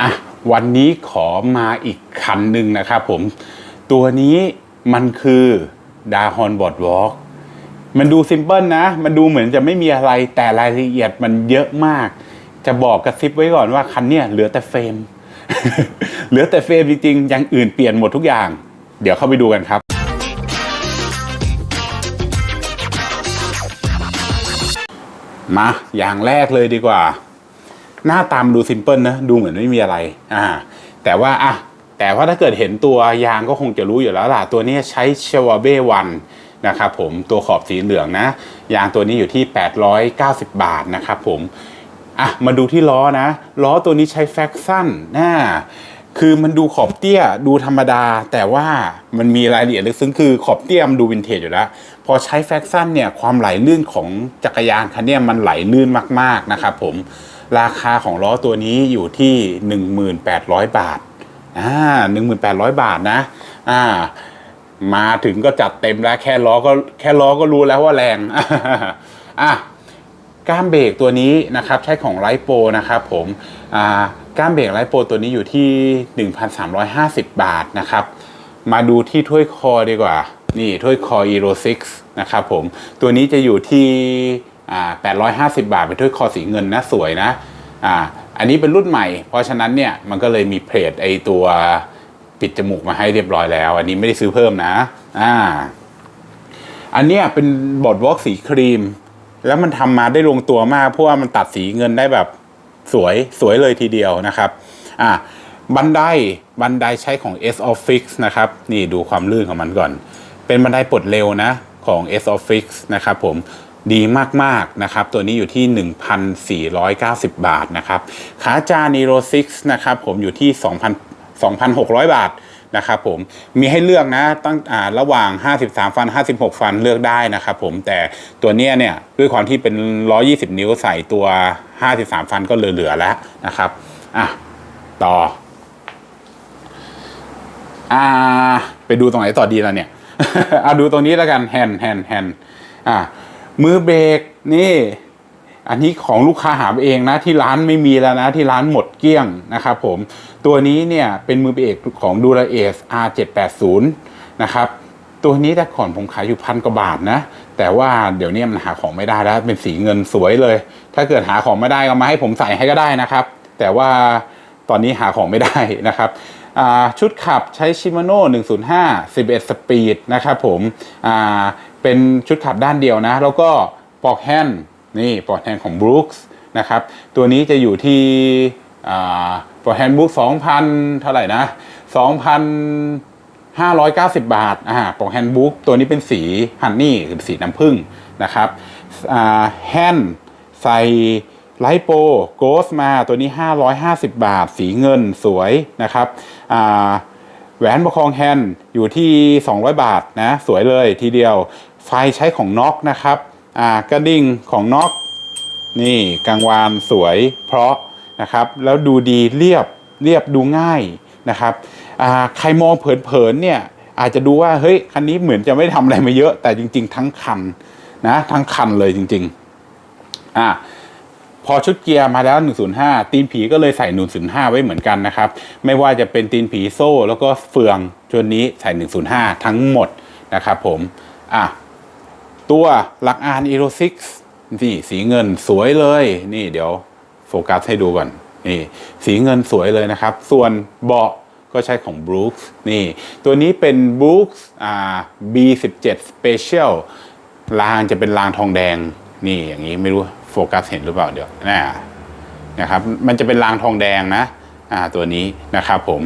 อะวันนี้ขอมาอีกคันหนึ่งนะครับผม ตัวนี้มันคือดาฮอนบอดวอล์กมันดูซิมเพิลนะ มันดูเหมือนจะไม่มีอะไรแต่รายละเอียดมันเยอะมาก จะบอกกระซิบไว้ก่อนว่าคันเนี้ยเหลือแต่เฟรม เหลือแต่เฟรมจริงๆอย่างอื่นเปลี่ยนหมดทุกอย่าง เดี๋ยวเข้าไปดูกันครับมาอย่างแรกเลยดีกว่า หน้าตามดูซิมเพิลนะดูเหมือนไม่มีอะไรอ่าแต่ว่าอะแต่ว่าถ้าเกิดเห็นตัวยางก็คงจะรู้อยู่แล้วล่ะ ตัวนี้ใช้เชวาเบ้วันนะครับผมตัวขอบสีเหลืองนะ ยางตัวนี้อยู่ที่ 890 บาทนะครับผมอะมาดูที่ล้อนะ ล้อตัวนี้ใช้แฟกซันนะคือมันดูขอบเตี้ยดูธรรมดา แต่ว่ามันมีรายละเอียดลึกซึ้งคือขอบเตี้ยมันดูวินเทจอยู่แล้ว พอใช้แฟกซันเนี่ยความไหลลื่นของจักรยานคันนี้มันไหลลื่นมากๆนะครับผม ราคาของล้อตัวนี้อยู่ที่ 1,800 บาทอ่า1,800 บาทนะอ่ามาถึงก็จัดเต็มแล้วแค่ล้อก็แค่ล้อก็รู้แล้วว่าแรงอะก้ามเบรกตัวนี้นะครับใช้ของไลโปนะครับผมอ่าก้ามเบรกไลโปตัวนี้อยู่ที่ 1,350 บาทนะครับ มาดูที่ถ้วยคอดีกว่า นี่ถ้วยคอ Euro 6 นะครับผม ตัวนี้จะอยู่ที่ อ่า850 บาทเป็นถ้วยคอสีเงินนะสวยนะอ่าอันนี้เป็นรุ่นใหม่ เพราะฉะนั้นเนี่ยมันก็เลยมีเพลทไอตัวปิดจมูกมาให้เรียบร้อยแล้ว อันนี้ไม่ได้ซื้อเพิ่มนะอ่าอันเนี้ยเป็นบอดวอล์กสีครีม แล้วมันทำมาได้ลงตัวมากเพราะว่ามันตัดสีเงินได้แบบสวยสวยเลยทีเดียวนะครับอะบันไดบันไดใช้ของ S Office นะครับ นี่ดูความลื่นของมันก่อน เป็นบันไดปลดเร็วนะของ S Office นะครับผม ดีมากๆนะครับ ตัวนี้อยู่ที่ 1,490 บาทนะครับขาจา Nero 6นะครับผมอยู่ที่ 2,000 2,600 บาทนะครับผมมีให้เลือกนะตั้งอ่าระหว่าง 53 ฟัน 56 ฟันเลือกได้นะครับผมแต่ตัวเนี้ยเนี่ยด้วยความที่เป็น 120 นิ้วใส่ตัว 53 ฟันก็เหลือๆแล้วนะครับอะต่ออ่าไปดูตรงไหนต่อดีล่ะเนี่ย เอะดูตรงนี้แล้วกันแฮนแฮนแฮนอะ มือเบรกนี่ อันนี้ของลูกค้าหาเองนะที่ร้านไม่มีแล้วนะที่ร้านหมดเกลี้ยงนะครับผมตัวนี้เนี่ยเป็นมือเบรกของ d u r a a c e R780 นะครับตัวนี้แต่ก่อนผมขายอยู่พันกว่าบาทนะ แต่ว่าเดี๋ยวนี้มันหาของไม่ได้แล้วเป็นสีเงินสวยเลย ถ้าเกิดหาของไม่ได้ก็มาให้ผมใส่ให้ก็ได้นะครับ แต่ว่าตอนนี้หาของไม่ได้นะครับชุดขับใช้ Shimano 105 11 สปีดนะครับผมอ่า เป็นชุดขับด้านเดียวนะ แล้วก็ปลอกแฮนด์นี่ปลอกแฮนด์ของ Brooks นะครับ ตัวนี้จะอยู่ที่ปลอกแฮนด์ Brooks 2,000เท่าไหร่นะ2,000 590บาทอ่าปอกแฮนด์บุ๊กตัวนี้เป็นสีฮันนี่คือสีน้ำผึ้งนะครับแฮนด์ใส่ไลโปโกสมาตัวนี้ 550 บาท สีเงินสวยนะครับแหวนประคองแฮนด์อยู่ที่ 200 บาทนะ สวยเลยทีเดียว ไฟใช้ของน็อกนะครับอ่ากระดิ่งของน็อกนี่กลางวานสวยเพราะนะครับแล้วดูดีเรียบเรียบดูง่ายนะครับอ่าใครมองเผินๆเนี่ยอาจจะดูว่าเฮ้ยคันนี้เหมือนจะไม่ทำอะไรมาเยอะ แต่จริง ๆ ทั้งคันนะทั้งคันเลยจริงๆอ่าพอชุดเกียร์มาแล้ว 105 ตีนผีก็เลยใส่ 105 ไว้เหมือนกันนะครับ ไม่ว่าจะเป็นตีนผีโซ่ แล้วก็เฟืองชวนนี้ใส่ 105 ทั้งหมดนะครับผม อะ ตัวหลักอาน Euro 6นี่สีเงินสวยเลย นี่เดี๋ยวโฟกัสให้ดูก่อนนี่สีเงินสวยเลยนะครับ ส่วนเบาะก็ใช้ของ Brooks นี่ ตัวนี้เป็น Brooks อ่า B17 Special รางจะเป็นรางทองแดง นี่อย่างนี้ไม่รู้โฟกัสเห็นหรือเปล่าเดี๋ยวนะนะครับ มันจะเป็นรางทองแดงนะ อ่าตัวนี้นะครับผม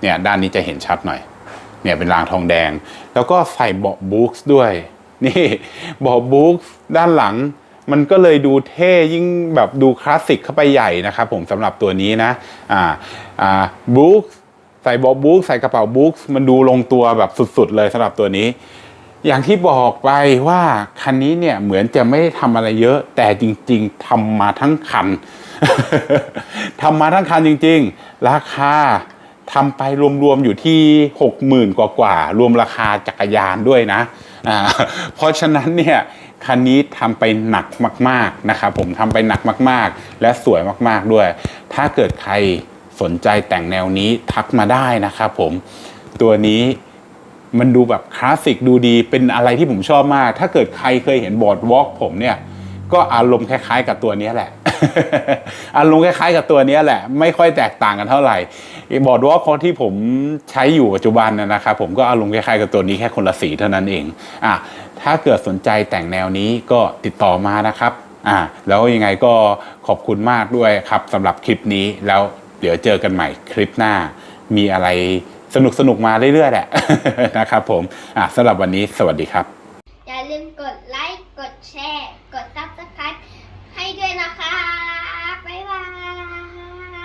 เนี่ยด้านนี้จะเห็นชัดหน่อย เนี่ยเป็นรางทองแดง แล้วก็ใส่เบาะบุ๊กด้วย นี่บาะบุ๊กด้านหลัง มันก็เลยดูเท่ยิ่งแบบดูคลาสสิกเข้าไปใหญ่นะครับผมสำหรับตัวนี้นะอ่าอ่าบุ๊กใส่บาะบุ๊กใส่กระเป๋าบุ๊กมันดูลงตัวแบบสุดๆเลยสำหรับตัวนี้ อย่างที่บอกไปว่าคันนี้เนี่ยเหมือนจะไม่ได้ทำอะไรเยอะ แต่จริงๆทำมาทั้งคันทำมาทั้งคันจริง ๆ ราคาทำไปรวมๆอยู่ที่หกหมื่นกว่าๆรวมราคาจักรยานด้วยนะ เพราะฉะนั้นเนี่ยคันนี้ทำไปหนักมาก ๆนะครับผมทำไปหนักมากๆ และสวยมากๆด้วย ถ้าเกิดใครสนใจแต่งแนวนี้ทักมาได้นะครับผมตัวนี้มันดูแบบคลาสสิกดูดีเป็นอะไรที่ผมชอบมาก ถ้าเกิดใครเคยเห็นบอร์ดวอล์กผมเนี่ยก็อารมณ์คล้ายๆ กับตัวนี้แหละ อารมณ์คล้ายๆกับตัวนี้แหละ ไม่ค่อยแตกต่างกันเท่าไหร่บอร์ดวอล์กที่ผมใช้อยู่ปัจจุบันนะครับผมก็อารมณ์คล้ายๆกับตัวนี้แค่คนละสีเท่านั้นเองอะถ้าเกิดสนใจแต่งแนวนี้ก็ติดต่อมานะครับอ่าแล้วยังไงก็ขอบคุณมากด้วยครับสำหรับคลิปนี้แล้วเดี๋ยวเจอกันใหม่คลิปหน้า มีอะไรสนุกๆมาเรื่อยๆแหละนะครับผมอะสำหรับวันนี้สวัสดีครับ